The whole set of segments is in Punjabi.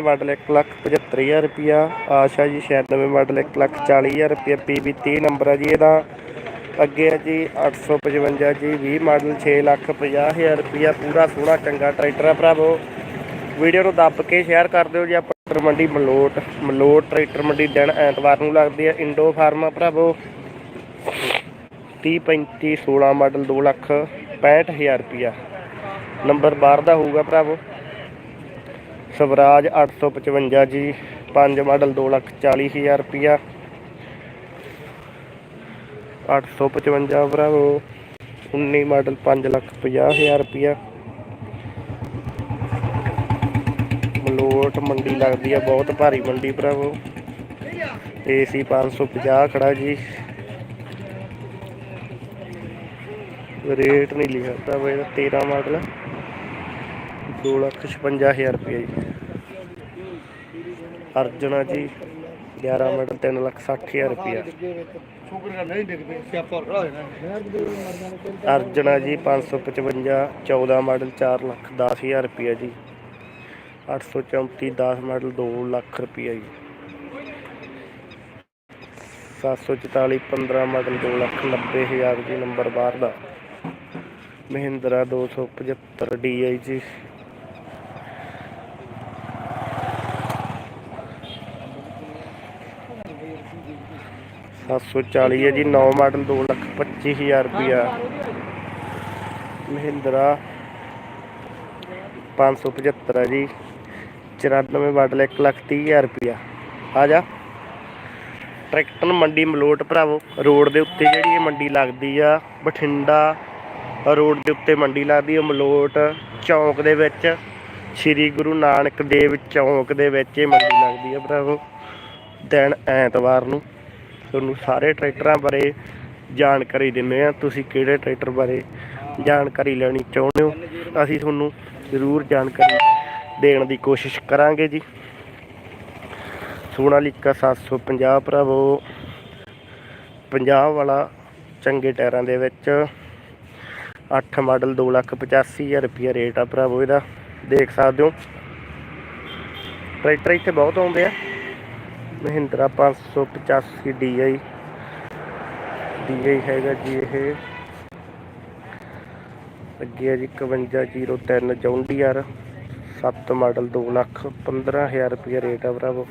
ਮਾਡਲ 175000 ਰੁਪਿਆ ਆਸ਼ਾ ਜੀ 96 ਮਾਡਲ 140000 ਰੁਪਿਆ ਪੀਬੀ 30 ਨੰਬਰ ਹੈ ਜੀ ਇਹਦਾ। ਅੱਗੇ ਹੈ ਜੀ 855 ਜੀ 20 ਮਾਡਲ 650000 ਰੁਪਿਆ ਪੂਰਾ ਸੋਹਣਾ, ਚੰਗਾ ਟਰੈਕਟਰ ਹੈ ਭਰਾਵੋ। ਵੀਡੀਓ ਨੂੰ ਦੱਬ ਕੇ ਸ਼ੇਅਰ ਕਰ ਦਿਓ ਜੀ ਆਪਾਂ। ਟਰੈਕਟਰ ਮੰਡੀ ਮਲੋਟ ਮਲੋਟ ਟਰੈਕਟਰ ਮੰਡੀ ਦਿਨ ਐਤਵਾਰ ਨੂੰ ਲੱਗਦੀ ਹੈ ਇੰਡੋ ਫਾਰਮਾ ਭਰਾਵੋ। 30 35 16 ਮਾਡਲ 2 ਲੱਖ 65000 ਰੁਪਿਆ ਨੰਬਰ ਬਾਹਰ ਦਾ ਹੋਊਗਾ ਭਰਾਵੋ। ਸਵਰਾਜ 855 ਜੀ 5 ਮਾਡਲ 2 ਲੱਖ 40000 ਰੁਪਿਆ 855 ਭਰਾਵੋ 19 ਮਾਡਲ 5 ਲੱਖ 50000 ਰੁਪਿਆ ਮਲੋਟ ਮੰਡੀ ਲੱਗਦੀ ਆ, ਬਹੁਤ ਭਾਰੀ ਮੰਡੀ ਭਰਾਵੋ ਏਸੀ 550 ਖੜਾ ਜੀ। ਰੇਟ ਨਹੀਂ ਲਿਖਿਆ ਤਾਂ ਬਈ 13 ਮਾਡਲ। 2 ਲੱਖ 56000 ਰੁਪਏ ਜੀ। ਅਰਜਨਾ ਜੀ 11 ਮਾਡਲ 3 ਲੱਖ 60000 ਰੁਪਏ ਛੋਕਰੀਆਂ ਨਹੀਂ ਡਿੱਗਦੇ ਸਿਆਪਾ ਰਹਾ ਹੈ ਅਰਜਨਾ ਜੀ 555 14 ਮਾਡਲ 4 ਲੱਖ 10000 ਰੁਪਏ ਜੀ 834 10 ਮਾਡਲ 2 ਲੱਖ ਰੁਪਏ ਜੀ। 744 15 ਮਾਡਲ 2 ਲੱਖ 90000 ਜੀ ਨੰਬਰ ਬਾਹਰ ਦਾ। ਮਹਿੰਦਰਾ 275 DI ਜੀ। ਸੱਤ ਸੌ ਚਾਲੀ ਹੈ ਜੀ 9 ਮਾਡਲ 2 ਲੱਖ 25000 ਰੁਪਿਆ ਮਹਿੰਦਰਾ 575 ਹੈ ਜੀ 94 ਮਾਡਲ 1 ਲੱਖ 30000 ਰੁਪਿਆ ਆ ਜਾ। ਟਰੈਕਟਰ ਮੰਡੀ ਮਲੋਟ ਭਰਾਵੋ, ਰੋਡ ਦੇ ਉੱਤੇ ਜਿਹੜੀ ਇਹ ਮੰਡੀ ਲੱਗਦੀ ਆ, ਬਠਿੰਡਾ, ਰੋਡ ਦੇ ਉੱਤੇ ਮੰਡੀ ਲੱਗਦੀ ਆ ਮਲੋਟ ਚੌਂਕ ਦੇ ਵਿੱਚ, ਸ੍ਰੀ ਗੁਰੂ ਨਾਨਕ ਦੇਵ ਚੌਂਕ ਦੇ ਵਿੱਚ ਇਹ ਮੰਡੀ ਲੱਗਦੀ ਆ ਭਰਾਵੋ, ਦਿਨ ਐਤਵਾਰ ਨੂੰ। ਤੁਹਾਨੂੰ ਸਾਰੇ ਟਰੈਕਟਰਾਂ ਬਾਰੇ ਜਾਣਕਾਰੀ ਦਿੰਦੇ ਆ ਤੁਸੀਂ ਕਿਹੜੇ ਟਰੈਕਟਰ ਬਾਰੇ ਜਾਣਕਾਰੀ ਲੈਣੀ ਚਾਹੁੰਦੇ ਹੋ, ਅਸੀਂ ਤੁਹਾਨੂੰ ਜ਼ਰੂਰ ਜਾਣਕਾਰੀ ਦੇਣ ਦੀ ਕੋਸ਼ਿਸ਼ ਕਰਾਂਗੇ ਜੀ। ਸੋਨਾਲੀਕਾ 750 ਭਰਾਵੋ 50 ਵਾਲਾ ਚੰਗੇ ਟਾਇਰਾਂ ਦੇ ਵਿੱਚ 8 ਮਾਡਲ 2 ਲੱਖ 85000 ਰੁਪਿਆ ਰੇਟ ਆ ਭਰਾਵੋ ਇਹਦਾ। ਦੇਖ ਸਕਦੇ ਹੋ, ਟਰੈਕਟਰ ਇੱਥੇ ਬਹੁਤ ਆਉਂਦੇ ਆ। ਮਹਿੰਦਰਾ 585 DI DI ਹੈਗਾ ਜੀ ਇਹ। ਅੱਗੇ ਹੈ ਜੀ 5103 ਜੌਂਡੀਆਰ 7 ਮਾਡਲ 2 ਲੱਖ 15000 ਰੁਪਏ ਰੇਟ ਆ ਭਰਾਵੋ।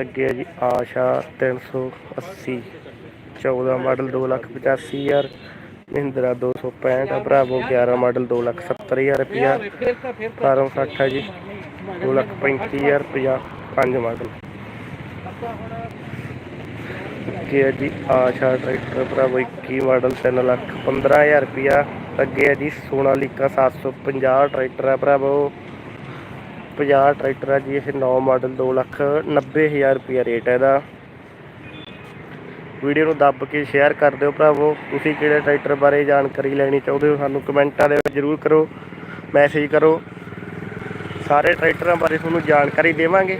ਅੱਗੇ ਹੈ ਜੀ ਆਸ਼ਾ 380 14 ਮਾਡਲ 2 ਲੱਖ 85000 ਮਹਿੰਦਰਾ 265 ਆ ਭਰਾਵੋ 11 ਮਾਡਲ 2 ਲੱਖ 70000 ਰੁਪਿਆ ਫਿਰ ਤਾਂ ਫਿਰ 1860 ਹੈ ਜੀ। 2 ਲੱਖ 35000 ਰੁਪਿਆ 5 ਮਾਡਲ ਅੱਗੇ ਹੈ ਜੀ ਆਸ਼ਾ ਟਰੈਕਟਰ ਭਰਾਵੋ 21 ਮਾਡਲ 3 ਲੱਖ 15000 ਰੁਪਿਆ ਅੱਗੇ ਹੈ ਜੀ ਸੋਨਾਲੀਕਾ 750 ਟਰੈਕਟਰ ਹੈ ਭਰਾਵੋ। 50 ਟਰੈਕਟਰ ਹੈ ਜੀ ਇਹ 9 ਮਾਡਲ 2 ਲੱਖ 90000 ਰੁਪਿਆ ਰੇਟ ਹੈ ਇਹਦਾ। ਵੀਡੀਓ ਨੂੰ ਦੱਬ ਕੇ ਸ਼ੇਅਰ ਕਰ ਦਿਓ ਭਰਾਵੋ। ਤੁਸੀਂ ਕਿਹੜੇ ਟਰੈਕਟਰ ਬਾਰੇ ਜਾਣਕਾਰੀ ਲੈਣੀ ਚਾਹੁੰਦੇ ਹੋ ਸਾਨੂੰ ਕਮੈਂਟਾਂ ਦੇ ਵਿੱਚ ਜ਼ਰੂਰ ਕਰੋ ਮੈਸੇਜ ਕਰੋ। ਸਾਰੇ ਟਰੈਕਟਰਾਂ ਬਾਰੇ ਤੁਹਾਨੂੰ ਜਾਣਕਾਰੀ ਦੇਵਾਂਗੇ।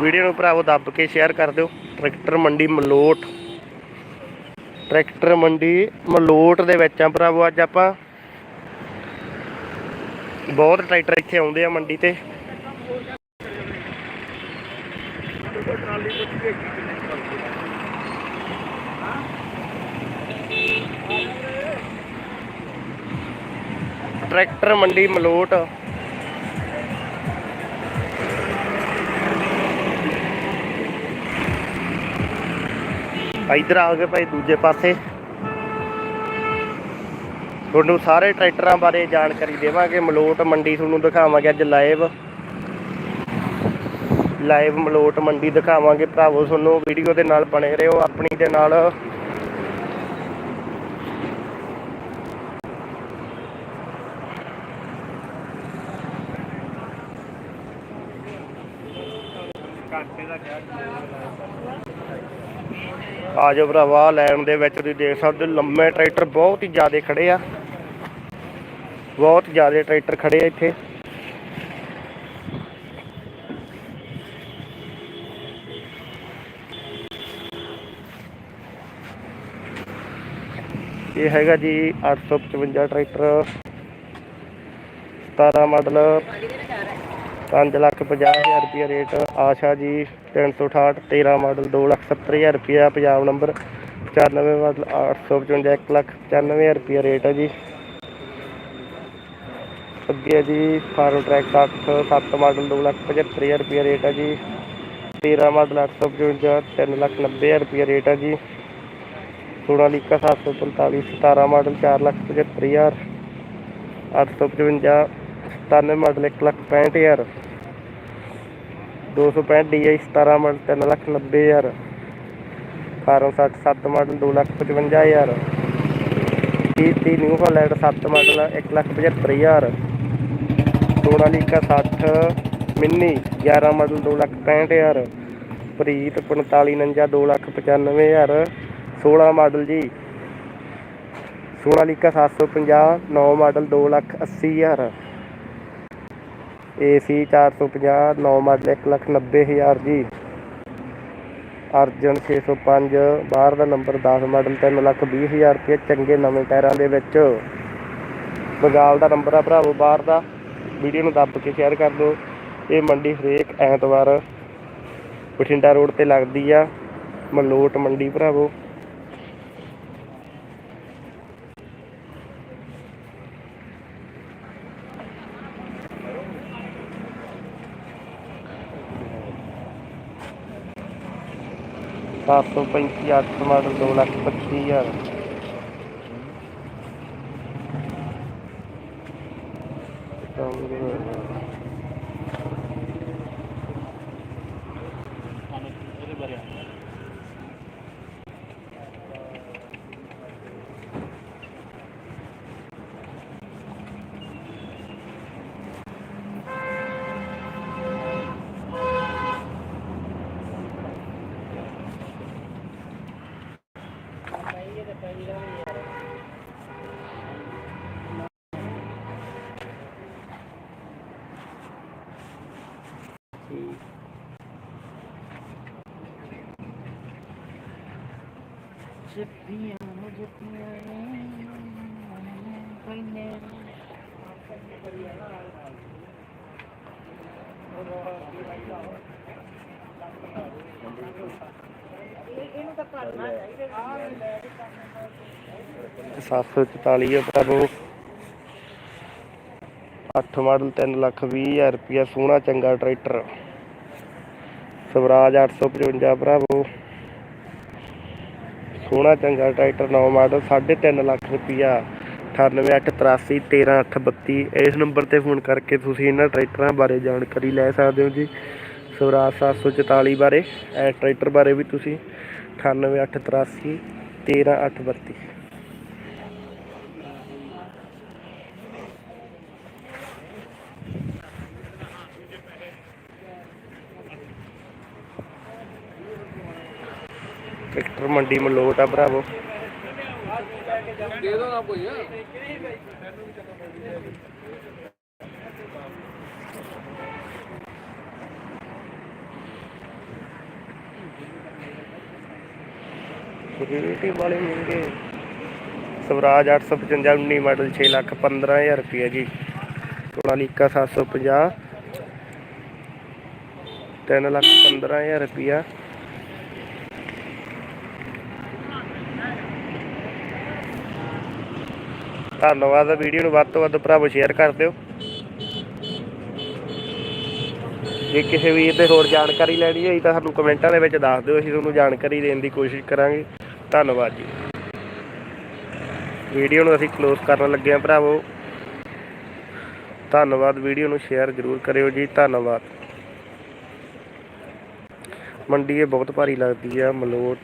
ਵੀਡੀਓ ਨੂੰ ਭਰਾਵੋ ਦੱਬ ਕੇ ਸ਼ੇਅਰ ਕਰ ਦਿਓ। ਟਰੈਕਟਰ ਮੰਡੀ ਮਲੋਟ। ਟਰੈਕਟਰ ਮੰਡੀ ਮਲੋਟ ਦੇ ਵਿੱਚ ਆ ਭਰਾਵੋ ਅੱਜ ਆਪਾਂ। ਬਹੁਤ ਟਰੈਕਟਰ ਇੱਥੇ ਆਉਂਦੇ ਆ ਮੰਡੀ ਤੇ। ਟਰੈਕਟਰ ਮੰਡੀ ਮਲੋਟ। ਇਧਰ ਆ ਗਏ ਭਾਈ ਦੂਜੇ ਪਾਸੇ। ਤੁਹਾਨੂੰ ਸਾਰੇ ਟਰੈਕਟਰਾਂ ਬਾਰੇ ਜਾਣਕਾਰੀ ਦੇਵਾਂਗੇ। ਮਲੋਟ ਮੰਡੀ ਤੁਹਾਨੂੰ ਦਿਖਾਵਾਂਗੇ ਅੱਜ ਲਾਈਵ ਲਾਈਵ ਮਲੋਟ ਮੰਡੀ ਦਿਖਾਵਾਂਗੇ ਭਰਾਵੋ ਤੁਹਾਨੂੰ। ਵੀਡੀਓ ਦੇ ਨਾਲ ਬਣੇ ਰਹੋ, ਆਪਣੀ ਦੇ ਨਾਲ। ਆ ਜਾਓ ਭਰਾਵਾ, ਲੈਣ ਦੇ ਵਿੱਚ ਤੁਸੀਂ ਦੇਖ ਸਕਦੇ ਹੋ, ਲੰਮੇ ਟਰੈਕਟਰ ਬਹੁਤ ਹੀ ਜ਼ਿਆਦਾ ਖੜੇ ਆ। ਬਹੁਤ ਜ਼ਿਆਦਾ ਟਰੈਕਟਰ ਖੜੇ ਆ ਇੱਥੇ। ਇਹ ਹੈਗਾ ਜੀ 855 ਟਰੈਕਟਰ। 17 ਮਾਡਲ। 5 ਲੱਖ 50 ਹਜ਼ਾਰ ਰੁਪਏ ਰੇਟ। ਆਸ਼ਾ ਜੀ 368 13 ਮਾਡਲ 2 ਲੱਖ 70 ਹਜ਼ਾਰ ਰੁਪਏ ਪੰਜਾਬ ਨੰਬਰ 95 ਮਾਡਲ 855 1 ਲੱਖ 95 ਹਜ਼ਾਰ ਰੁਪਏ ਰੇਟ ਹੈ ਜੀ। ਹੈ ਜੀ, ਫਾਰਮ ਟਰੈਕ 60 7 ਮਾਡਲ 2 ਲੱਖ 75 ਹਜ਼ਾਰ ਰੁਪਏ ਰੇਟ ਹੈ ਜੀ। 13 ਮਾਡਲ 855 3 ਲੱਖ 90 ਹਜ਼ਾਰ ਰੁਪਏ ਰੇਟ ਹੈ ਜੀ। ਸੋਨਾਲੀਕਾ 745 17 ਮਾਡਲ 4 ਲੱਖ 75 ਹਜ਼ਾਰ 855 97 ਮਾਡਲ 1 ਲੱਖ 65 ਹਜ਼ਾਰ 265 DI 17 ਮਾਡਲ 3 ਲੱਖ 90 ਹਜ਼ਾਰ 1860 7 ਮਾਡਲ 2 ਲੱਖ 55 ਹਜ਼ਾਰ 30 ਨਿਊ ਹਾਲੈਂਡ 7 ਮਾਡਲ 1 ਲੱਖ 75 ਹਜ਼ਾਰ ਸੋਨਾਲੀਕਾ 60 ਮਿੰਨੀ 11 ਮਾਡਲ 2 ਲੱਖ 65 ਹਜ਼ਾਰ, ਪ੍ਰੀਤ 45 49 2 ਲੱਖ 95 ਹਜ਼ਾਰ 16 ਮਾਡਲ ਜੀ। ਸੋਨਾਲੀਕਾ 750 9 ਮਾਡਲ 2 ਲੱਖ 80 ਹਜ਼ਾਰ। ਏਸੀ 450 9 ਮਾਡਲ 1 ਲੱਖ 90 ਹਜ਼ਾਰ ਜੀ। ਅਰਜਨ 605 ਬਾਹਰ ਦਾ ਨੰਬਰ 10 ਮਾਡਲ 3 ਲੱਖ 20 ਹਜ਼ਾਰ ਰੁਪਏ, ਚੰਗੇ ਨਵੇਂ ਟਾਇਰਾਂ ਦੇ ਵਿੱਚ। ਬਗਾਲ ਦਾ ਨੰਬਰ ਆ ਭਰਾਵੋ ਬਾਹਰ ਦਾ। ਵੀਡੀਓ ਨੂੰ ਦੱਬ ਕੇ ਸ਼ੇਅਰ ਕਰ ਦਿਓ। ਇਹ ਮੰਡੀ ਹਰੇਕ ਐਤਵਾਰ ਬਠਿੰਡਾ ਰੋਡ ਤੇ ਲੱਗਦੀ ਆ। ਮਲੋਟ ਮੰਡੀ ਭਰਾਵੋ। ਸੱਤ ਸੌ ਪੈਂਤੀ ਅੱਠ ਮਾਡਲ ਦੋ ਲੱਖ ਪੱਚੀ ਹਜ਼ਾਰ। kaldırıyor. ਸੱਤ ਸੌ ਚੁਤਾਲੀ ਹੈ ਭਰਾਵੋ 8 ਮਾਡਲ 3 ਲੱਖ 20 ਹਜ਼ਾਰ ਰੁਪਇਆ, ਸੋਹਣਾ ਚੰਗਾ ਟਰੈਕਟਰ। ਸਵਰਾਜ 855 ਭਰਾਵੋ। ਸੋਹਣਾ ਚੰਗਾ ਟਰੈਕਟਰ 9 ਮਾਡਲ 3.5 ਲੱਖ ਰੁਪਇਆ 9883 13832 ਇਸ ਨੰਬਰ ਤੇ ਫੋਨ ਕਰਕੇ ਤੁਸੀਂ ਇਹਨਾਂ ਟਰੈਕਟਰਾਂ ਬਾਰੇ ਜਾਣਕਾਰੀ ਲੈ ਸਕਦੇ ਹੋ ਜੀ। ਸਵਰਾਜ 744 ਬਾਰੇ ਇਹ ਟਰੈਕਟਰ ਬਾਰੇ ਵੀ ਤੁਸੀਂ। 9883 ਟਰੈਕਟਰ ਮੰਡੀ ਮਲੋਟ ਆ ਭਰਾਵੋ। ਦੇ ਦੋ ਨਾ ਕੋਈ। ਸਿਕਿਉਰਿਟੀ ਵਾਲੇ ਮਹਿੰਗੇ। ਸਵਰਾਜ 855 19 ਮਾਡਲ 6 ਲੱਖ 15000 ਰੁਪਏ ਜੀ। ਸੋਨਾਲੀਕਾ 750 3 ਲੱਖ 15000 ਰੁਪਿਆ ਧੰਨਵਾਦ, ਵੀਡੀਓ ਨੂੰ ਵੱਧ ਤੋਂ ਵੱਧ ਭਰਾਵੋ ਸ਼ੇਅਰ ਕਰ ਦਿਓ। ਜੇ ਕਿਸੇ ਵੀਰ ਤੇ ਹੋਰ ਜਾਣਕਾਰੀ ਲੈਣੀ ਹੋਈ ਤਾਂ ਸਾਨੂੰ ਕਮੈਂਟਾਂ ਦੇ ਵਿੱਚ ਦੱਸ ਦਿਓ, ਅਸੀਂ ਤੁਹਾਨੂੰ ਜਾਣਕਾਰੀ ਦੇਣ ਦੀ ਕੋਸ਼ਿਸ਼ ਕਰਾਂਗੇ। ਧੰਨਵਾਦ ਜੀ। ਵੀਡੀਓ ਨੂੰ ਅਸੀਂ ਕਲੋਜ਼ ਕਰਨ ਲੱਗੇ ਹਾਂ ਭਰਾਵੋ। ਧੰਨਵਾਦ, ਵੀਡੀਓ ਨੂੰ ਸ਼ੇਅਰ ਜ਼ਰੂਰ ਕਰਿਓ ਜੀ, ਧੰਨਵਾਦ। ਮੰਡੀ ਇਹ ਬਹੁਤ ਭਾਰੀ ਲੱਗਦੀ ਆ, ਮਲੋਟ।